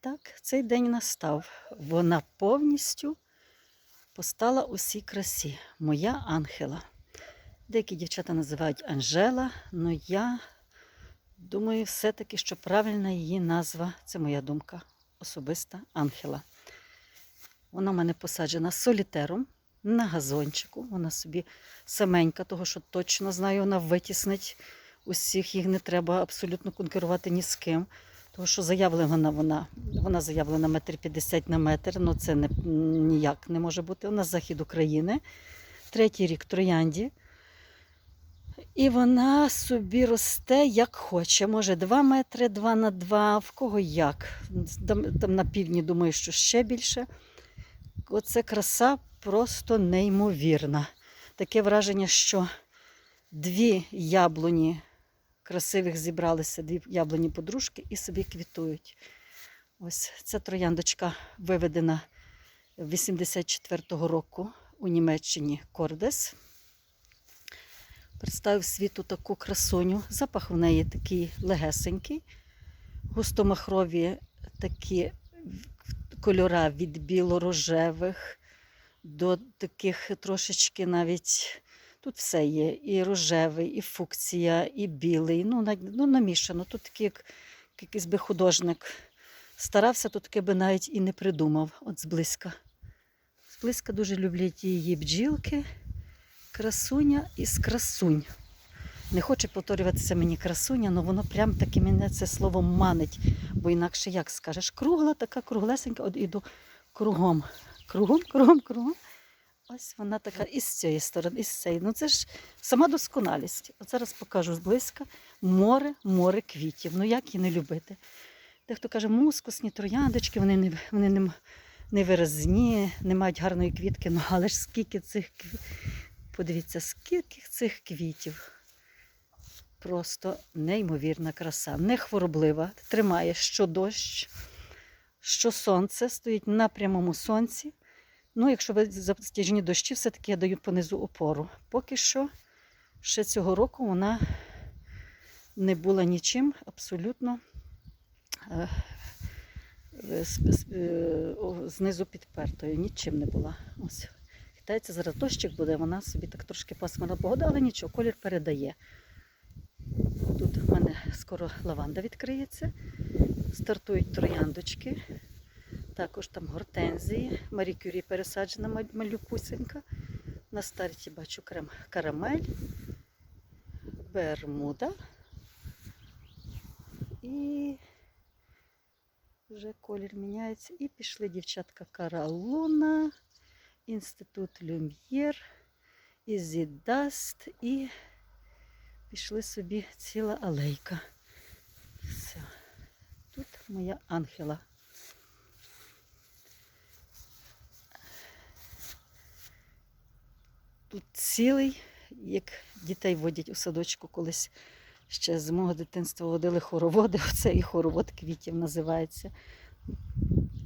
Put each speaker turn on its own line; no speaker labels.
так, цей день настав. Вона повністю постала у всій красі. Моя ангела. Деякі дівчата називають Анжела, але я думаю, все-таки, що правильна її назва це моя думка особиста ангела. Вона в мене посаджена солітером на газончику. Вона собі саменька, того що точно знаю, вона витіснить усіх, їх не треба абсолютно конкурувати ні з ким. Тому що заявлена вона, вона заявлена метр п'ятдесят на метр, ну це не, ніяк не може бути. Вона з захід України, третій рік троянді. І вона собі росте як хоче. Може 2 метри, 2 на 2, в кого як. Там, там на півдні, думаю, що ще більше. Оце краса просто неймовірна. Таке враження, що дві яблуні красивих зібралися, дві яблуні подружки і собі квітують. Ось ця трояндочка виведена 84-го року у Німеччині Кордес. Представив світу таку красуню. Запах в неї такий легесенький, густомахрові такі кольора від біло-рожевих до таких трошечки навіть тут все є. І рожевий, і фукція, і білий. Ну, ну намішано. Тут такий, як якийсь би художник старався, то таке би навіть і не придумав. От зблизька. Зблизька дуже люблять її бджілки, красуня із красунь. Не хоче повторюватися мені красуня, але воно прям таки мене це слово манить. Бо інакше як скажеш, кругла, така круглесенька, от іду кругом. Кругом, кругом, кругом. Ось вона така і з цієї сторони, і з цієї. Ну це ж сама досконалість. От зараз покажу зблизька. Море, море квітів. Ну як її не любити? Дехто каже, мускусні трояндочки, вони не, вони не, не виразні, не мають гарної квітки. Ну але ж скільки цих квітів. Подивіться, скільки цих квітів. Просто неймовірна краса, не хвороблива, тримає що дощ, що сонце, стоїть на прямому сонці. Ну, якщо ви затяжні дощі, все-таки я даю понизу опору. Поки що, ще цього року вона не була нічим абсолютно е, е, е, знизу підпертою. Нічим не була. Ось. Хитається, зараз дощик буде, вона собі так трошки пасмурна погода, але нічого, колір передає. Тут в мене скоро лаванда відкриється. Стартують трояндочки. Також там гортензії. Марі Кюрі пересаджена малюпусенька. На старті бачу крем карамель, бермуда. І вже колір міняється. І пішли дівчатка Каралуна, Інститут Люм'єр, Ізідаст і пішли собі ціла алейка. Все. Тут моя ангела. Тут цілий, як дітей водять у садочку колись ще з мого дитинства водили хороводи. Оце і хоровод квітів називається.